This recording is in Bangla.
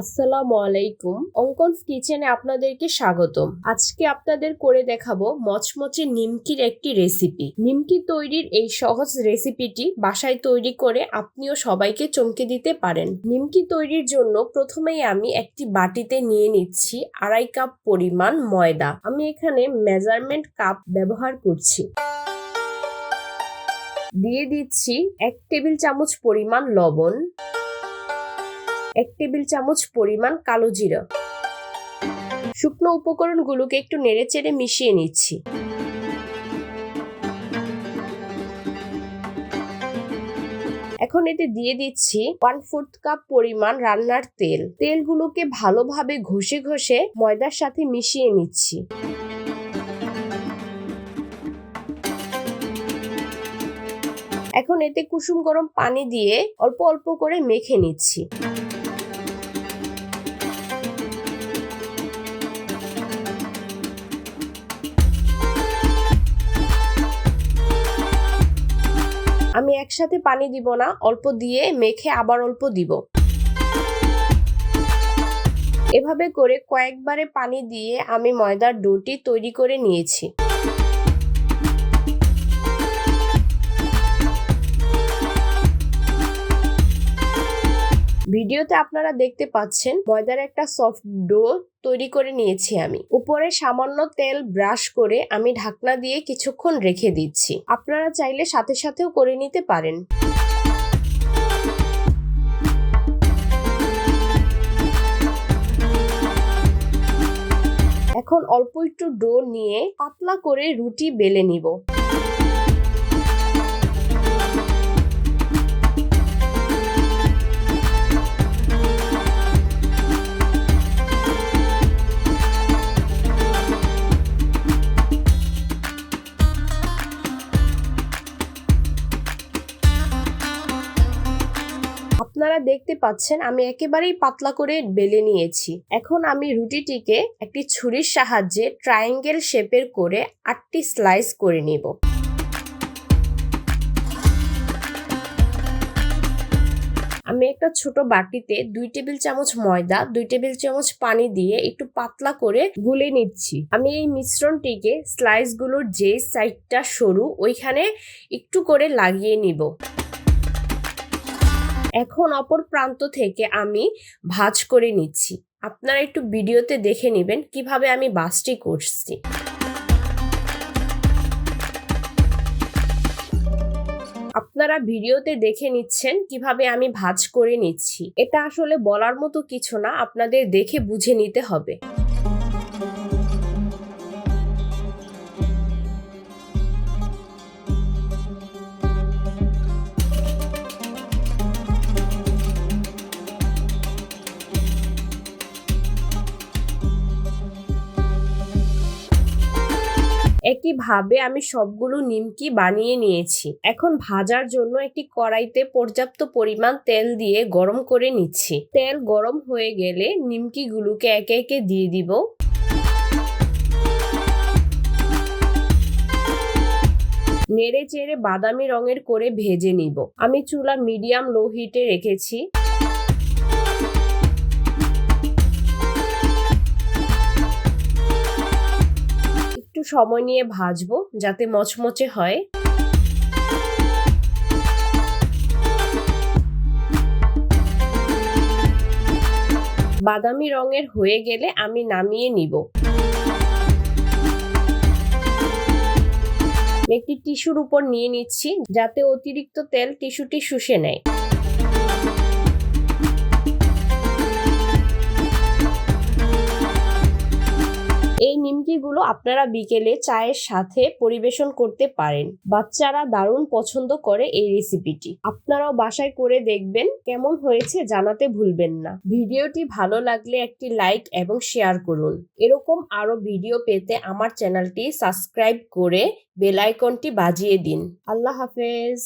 আসসালামু আলাইকুম। অঙ্কনস কিচেনে আপনাদেরকে স্বাগতম। আজকে আপনাদের করে দেখাবো মচমচে নিমকির একটি রেসিপি। নিমকি তৈরির এই সহজ রেসিপিটি বাসায় তৈরি করে আপনিও সবাইকে চমকে দিতে পারেন। নিমকি তৈরির জন্য প্রথমেই আমি একটি বাটিতে নিয়ে নিচ্ছি আড়াই কাপ পরিমাণ ময়দা। আমি এখানে মেজারমেন্ট কাপ ব্যবহার করছি। দিয়ে দিচ্ছি এক টেবিল চামচ পরিমাণ লবণ। এক টেবিল চামচ পরিমাণ কালো জিরা। শুকনো উপকরণগুলোকে একটু নেড়েচেড়ে মিশিয়ে নিচ্ছি। এখন এতে দিয়ে দিচ্ছি ওয়ান ফোর্থ কাপ পরিমাণ রান্নার তেল। তেলগুলোকে ভালোভাবে ঘষে ঘষে ময়দার সাথে মিশিয়ে নিচ্ছি। এখন এতে কুসুম গরম পানি দিয়ে অল্প অল্প করে মেখে নিচ্ছি। একসাথে পানি দিব না, অল্প দিয়ে মেখে আবার অল্প দিব। এভাবে করে কয়েকবারে পানি দিয়ে আমি ময়দার ডোটি তৈরি করে নিয়েছি। ভিডিওতে আপনারা দেখতে পাচ্ছেন ময়দার একটা সফট ডো তৈরি করে নিয়েছি আমি। উপরে সামান্য তেল ব্রাশ করে আমি ঢাকনা দিয়ে কিছুক্ষণ রেখে দিচ্ছি। আপনারা চাইলে সাথে সাথেও করে নিতে পারেন। এখন অল্প একটু ডো নিয়ে পাতলা করে রুটি বেলে নিব। আপনারা দেখতে পাচ্ছেন আমি একেবারেই পাতলা করে বেলে নিয়েছি। এখন আমি রুটিটিকে একটি ছুরির সাহায্যে ট্রায়াঙ্গেল শেপের করে আটটি স্লাইস করে নিব। আমি একটা ছোট বাটিতে দুই টেবিল চামচ ময়দা, দুই টেবিল চামচ পানি দিয়ে একটু পাতলা করে গুলে নিচ্ছি। আমি এই মিশ্রণটিকে স্লাইসগুলোর যে সাইডটা সরু, ওইখানে একটু করে লাগিয়ে নিব। এখন অপর প্রান্ত থেকে আমি ভাজ করে নিচ্ছি। আপনারা একটু ভিডিওতে দেখে নেবেন কীভাবে আমি বাসটি করছি। আপনারা ভিডিওতে দেখে নিচ্ছেন কীভাবে আমি ভাজ করে নিচ্ছি। এটা আসলে বলার মতো কিছু না, আপনাদের দেখে বুঝে নিতে হবে। একইভাবে আমি সবগুলো নিমকি বানিয়ে নিয়েছি। এখন ভাজার জন্য একটি কড়াইতে পর্যাপ্ত পরিমাণ তেল দিয়ে গরম করে নিচ্ছি। তেল গরম হয়ে গেলে নিমকিগুলোকে একে একে দিয়ে দিব। নেড়ে চেড়ে বাদামি রঙের করে ভেজে নিব। আমি চুলা মিডিয়াম লো হিটে রেখেছি। সময় নিয়ে ভাজবো যাতে মচমচে হয়। বাদামি রঙের হয়ে গেলে আমি নামিয়ে নিব। একটি টিস্যুর উপর নিয়ে নিচ্ছি যাতে অতিরিক্ত তেল টিস্যুটি শুষে নেয়। আপনারা বিকেলে চায়ের সাথে পরিবেশন করতে পারেন। বাচ্চারা দারুণ পছন্দ করে এই রেসিপিটি। আপনারাও বাসায় করে দেখবেন কেমন হয়েছে জানাতে ভুলবেন না। ভিডিওটি ভালো লাগলে একটি লাইক এবং শেয়ার করুন। এরকম আরও ভিডিও পেতে আমার চ্যানেলটি সাবস্ক্রাইব করে বেল আইকনটি বাজিয়ে দিন। আল্লাহ হাফেজ।